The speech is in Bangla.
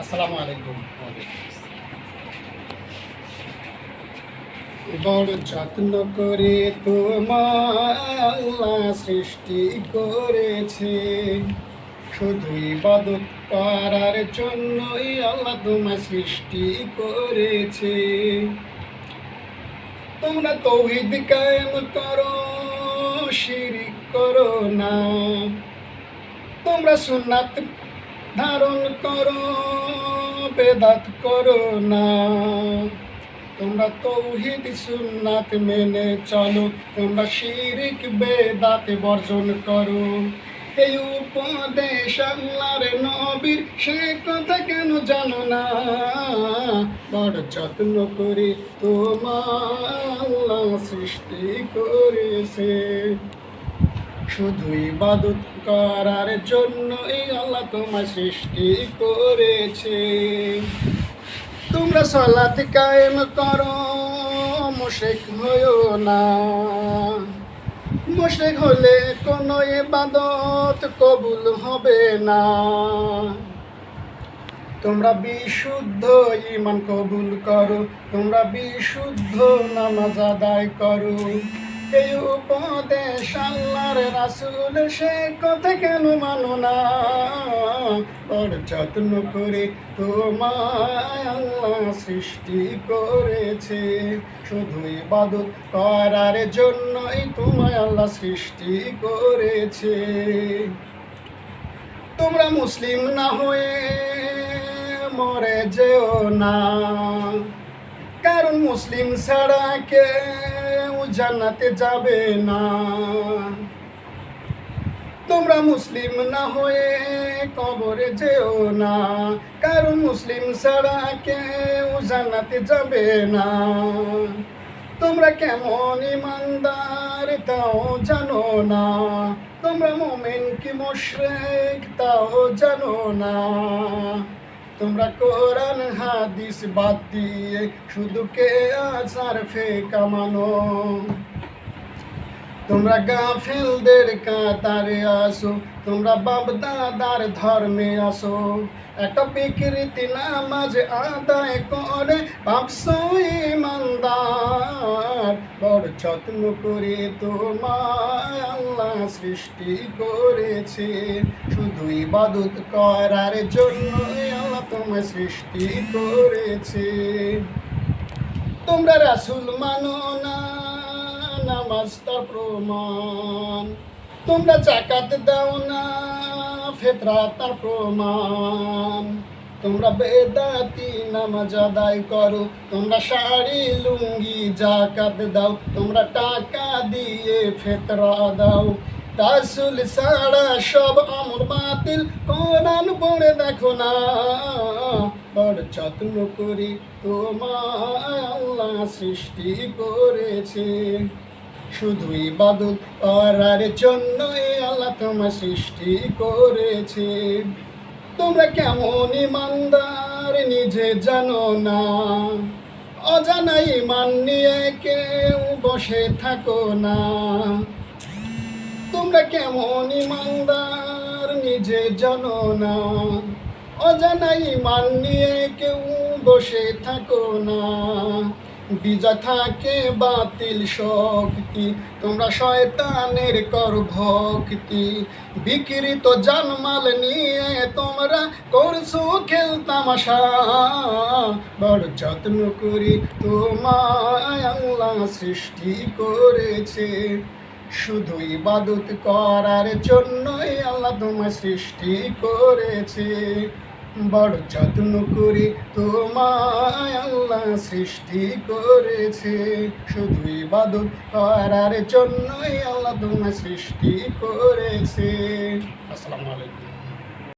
আসসালামু আলাইকুম। বড় যত্ন করে তোমার সৃষ্টি করেছে। শুধু ইবাদত করার জন্যই আল্লাহ তোমার সৃষ্টি করেছে। তোমরা তৌহিদ কায়েম করো, শিরিক করো না। তোমরা সুন্নাত ধারণ করো, বেদাত করো না। তোমরা তৌহিদ সুন্নাত মেনে চলো, তোমরা শিরিক, বেদাত বর্জন করো। এই উপদেশ আল্লাহর নবীর, সে কথা কেন জানো না? বড় যত্ন করে তোমার সৃষ্টি করেছে। শুধু ইবাদত করার জন্য এই আল্লাহ তোমার সৃষ্টি করেছে। তোমরা সলাত কায়েম করো, মুশেক হইও না। মুশেক হলে কোনো ইবাদত কবুল হবে না। তোমরা বিশুদ্ধ ইমান কবুল করো, তোমরা বিশুদ্ধ নামাজ আদায় করো। এই উপদেশ আল্লাহর রাসুল সে কথা কেন মানো না? বড় যত্ন করে তোমায় আল্লাহ সৃষ্টি করেছে। শুধু ইবাদত করার জন্যই তোমায় আল্লাহ সৃষ্টি করেছে। তোমরা মুসলিম না হয়ে মরে যেও না। মুসলিম ছাড়া কেউ জান্নাতে যাবে না। তোমরা মুসলিম না হয়ে কবরে যেও না। কারণ মুসলিম ছাড়া কেউ জান্নাতে যাবে না। তোমরা কেমন ইমানদার তাও জানো না। তোমরা মোমেন কি মোশরেক তাও জানো না। তোমরা কোরআন, হাদিস বাদ দিয়ে শুধু কে আচার ফে কামানো তোমরা গাফিলদের কাতারে আসো, তোমরা বাপ দাদার ধর্মে আসো। একটা বিকৃতি নামাজ আদায় করে ভাবছ ইমানদার, বড় যত্ন করে তোমায় আল্লাহ সৃষ্টি করেছে। শুধু ইবাদত করার জন্য তোমায় সৃষ্টি করেছে। তোমরা রাসুল মানো না, নামাজ প্রমাণ। তোমরা জাকাত দাও না, ফেতরা তার প্রমাণ। তোমরা বেদাতি নামাজ আদায় করো, তোমরা শাড়ি, লুঙ্গি জাকাত দাও, তোমরা টাকা দিয়ে ফেতরা দাও। রাসুল সারা সব আমর কোরআন পড়ে দেখো না। বড় যত্ন করে তোমার সৃষ্টি করেছে। শুধু ইবাদত করার জন্যই আল্লাহ তোমার সৃষ্টি করেছে। তোমরা কেমন ইমানদার নিজে জানো না। অজানা ইমান নিয়ে কেউ বসে থাকো না। তোমরা কেমন ইমানদার নিজে জানো না অজানা ইমান নিয়ে কেউ বসে থাকো না। বিজয় থাকে বাতিল শক্তি, তোমরা শয়তানের কর ভক্তি। বিকৃত জানমাল নিয়ে তোমরা করছ খেল তামাশা। বড় যত্ন করি তোমায় সৃষ্টি করেছে। শুধু ইবাদত করার জন্যই তোমার সৃষ্টি করেছে। বড় যত্ন করে তোমায় আল্লাহ সৃষ্টি করেছে। শুধু ইবাদত করার জন্যই আল্লাহ তোমায় সৃষ্টি করেছে। আসসালামু আলাইকুম।